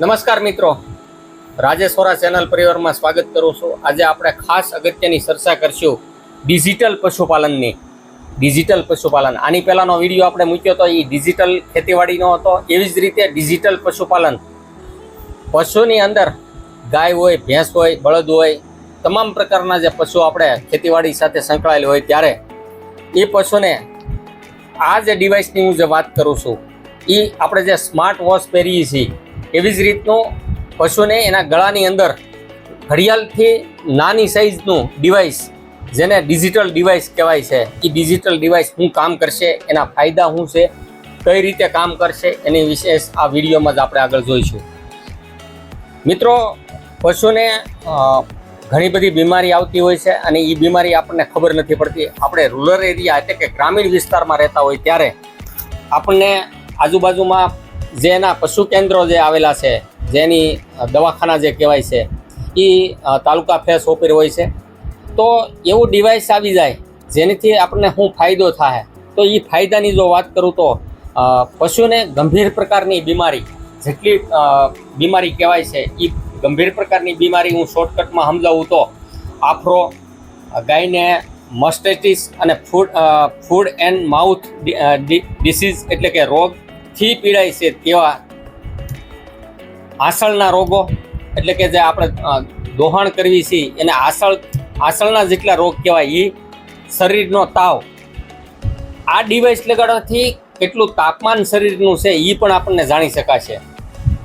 નમસ્કાર મિત્રો. રાજેશ્વરા ચેનલ પરિવારમાં સ્વાગત કરું છું. આજે આપણે ખાસ અગત્યની ચર્ચા કરશું ડિજિટલ પશુપાલનની. ડિજિટલ પશુપાલન. આની પહેલાંનો વીડિયો આપણે મૂક્યો હતો એ ડિજિટલ ખેતીવાડીનો હતો. એવી જ રીતે ડિજિટલ પશુપાલન. પશુની અંદર ગાય હોય, ભેંસ હોય, બળદ હોય, તમામ પ્રકારના જે પશુ આપણે ખેતીવાડી સાથે સંકળાયેલ હોય ત્યારે એ પશુને આ જે ડિવાઇસની હું જે વાત કરું છું એ આપણે જે સ્માર્ટ વોચ પહેરીએ છીએ એવી જ રીતનું પશુને એના ગળાની અંદર ઘડિયાળથી નાની સાઇઝનું ડિવાઇસ જેને ડિજિટલ ડિવાઇસ કહેવાય છે એ ડિજિટલ ડિવાઇસ શું કામ કરશે, એના ફાયદા શું છે, કઈ રીતે કામ કરશે, એની વિશેષ આ વિડીયોમાં જ આપણે આગળ જોઈશું. મિત્રો, પશુને ઘણી બધી બીમારી આવતી હોય છે અને એ બીમારી આપણને ખબર નથી પડતી. આપણે રૂરલ એરિયા એટલે કે ગ્રામીણ વિસ્તારમાં રહેતા હોય ત્યારે આપણને આજુબાજુમાં જે એના પશુ કેન્દ્રો જે આવેલા છે, જેની દવાખાના જે કહેવાય છે એ તાલુકા ફેસ ઓપર હોય છે. તો એવું ડિવાઇસ આવી જાય, જેનાથી આપણને શું ફાયદો થાય? તો એ ફાયદાની જો વાત કરું તો પશુને ગંભીર પ્રકારની બીમારી, જેટલી બીમારી કહેવાય છે એ ગંભીર પ્રકારની બીમારી હું શોર્ટકટમાં સમજાવું તો, આફરો, ગાયને મસ્ટેટિસ અને food food and mouth disease એટલે કે રોગથી પીડાય છે તેવા આસળના રોગો, એટલે કે જે આપણે દોહાણ કરવી છીએ એને આસળ, આસળના જેટલા રોગ કહેવાય એ શરીરનો તાવ. આ ડિવાઇસ લગાડવાથી કેટલું તાપમાન શરીરનું છે એ પણ આપણને જાણી શકાશે.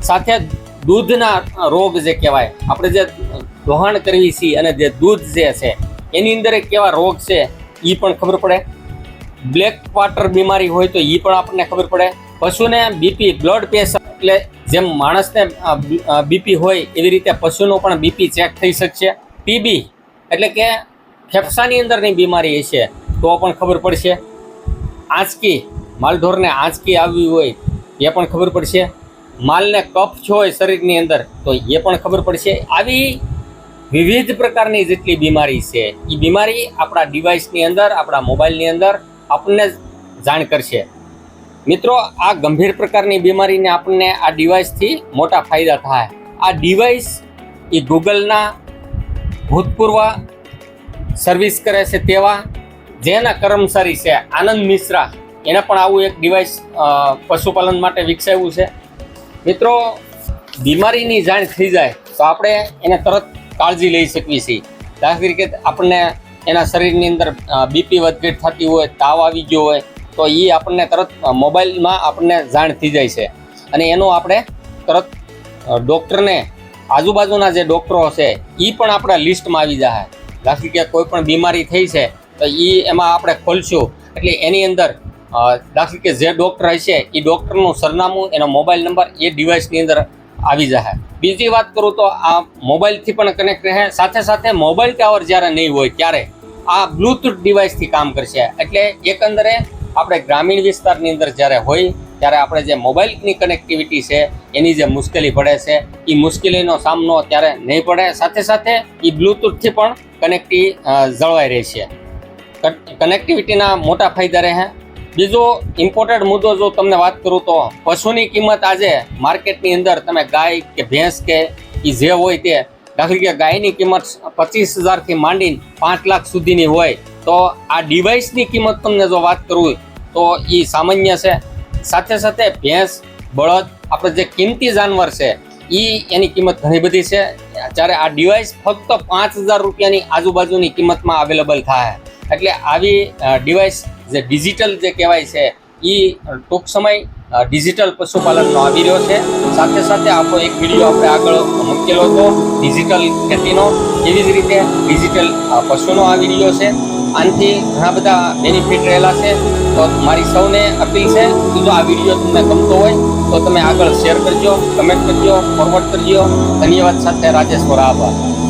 સાથે દૂધના રોગ જે કહેવાય, આપણે જે દોહાણ કરવી છીએ અને જે દૂધ જે છે, એની અંદર કેવા રોગ છે એ પણ ખબર પડે. બ્લેક વાટર બીમારી હોય તો એ પણ આપણને ખબર પડે. પશુને બીપી બ્લડ પ્રેશર એટલે જેમ માણસને બીપી હોય એવી રીતે પશુનો પણ બીપી ચેક થઈ શકશે. ટીબી એટલે કે ફેફસાની અંદરની બીમારી હશે, તો પણ ખબર પડશે. આંચકી, માલઢોરને આંચકી આવી હોય, એ પણ ખબર પડશે. માલને કફ હોય શરીરની અંદર, તો એ પણ ખબર પડશે. આવી વિવિધ પ્રકારની જેટલી બીમારી છે એ બીમારી આપણા ડિવાઇસની અંદર, આપણા મોબાઈલની અંદર આપણને જાણ કરશે. મિત્રો, આ ગંભીર પ્રકારની બીમારીને આપણને આ ડિવાઇસથી મોટા ફાયદા થાય. આ ડિવાઇસ એ ગૂગલના ભૂતપૂર્વ સર્વિસ કરે છે તેવા, જેના કર્મચારી છે આનંદ મિશ્રા. એને પણ આવું એક ડિવાઇસ પશુપાલન માટે વિકસાવ્યું છે. મિત્રો, બીમારીની જાણ થઈ જાય તો આપણે એને તરત કાળજી લઈ શકીએ છીએ. દાખલા તરીકે આપણને એના શરીરની અંદર બીપી વધઘટ થતી હોય, તાવ આવી ગયો હોય તો એ આપણને તરત મોબાઈલમાં આપણને જાણ થઈ જાય છે. અને એનું આપણે તરત ડૉક્ટરને આજુબાજુના જે ડૉક્ટરો છે એ પણ આપણા લિસ્ટમાં આવી જાય દાખલા કે કોઈ પણ બીમારી થઈ છે તો એ એમાં આપણે ખોલશું. એટલે એની અંદર અ, કે જે ડૉક્ટર હશે એ ડૉક્ટરનું સરનામું એનો મોબાઈલ નંબર એ ડિવાઇસની અંદર આવી જાય બીજી વાત કરું તો આ મોબાઈલથી પણ કનેક્ટ રહે સાથે સાથે મોબાઈલ ટાવર જ્યારે નહીં હોય ત્યારે આ બ્લૂટૂથ ડિવાઇસથી કામ કરશે. એટલે એકંદરે આપણે ગ્રામીણ વિસ્તારની અંદર જ્યારે હોય, ત્યારે આપણે જે મોબાઈલની કનેક્ટિવિટી છે, એની જે મુશ્કેલી પડે છે એ મુશ્કેલીનો સામનો ત્યારે નહીં પડે. સાથે સાથે એ બ્લૂટૂથથી પણ કનેક્ટી જળવાઈ જળવાઈ રહેશે કનેક્ટિવિટીના મોટા ફાયદા રહે. બીજો ઇમ્પોર્ટન્ટ મુદ્દો જો તમને વાત કરું તો પશુની કિંમત આજે માર્કેટની અંદર તમે ગાય કે ભેંસ કે એ જે હોય તે, દાખલ કે ગાયની કિંમત પચીસ હજારથી માંડીને પાંચ લાખ સુધીની હોય, તો આ ડિવાઇસની કિંમત તમને જો વાત કરું તો એ સામાન્ય છે. સાથે સાથે ભેંસ, બળદ, આપણે જે કિંમતી જાનવર છે એ એની કિંમત ઘણી બધી છે. જ્યારે આ ડિવાઇસ ફક્ત પાંચ હજાર રૂપિયાની આજુબાજુની કિંમતમાં અવેલેબલ થાય. એટલે આવી ડિવાઇસ જે ડિજિટલ જે કહેવાય છે એ ટૂંક સમય ડિજિટલ પશુપાલનનો આવી રહ્યો છે. સાથે સાથે આપણો એક વીડિયો આપણે આગળ મૂકેલો હતો ડિજિટલ ખેતીનો. એવી જ રીતે ડિજિટલ પશુનો આવી રહ્યો છે. આનાથી ઘણા બધા બેનિફિટ રહેલા છે. તો મારી સૌને અપીલ છે કે જો આ વીડિયો તમને ગમતો હોય, તો તમે આગળ શેર કરજો કમેન્ટ કરજો ફોરવર્ડ કરજો. ધન્યવાદ સાથે રાજેશ્વર આભાર.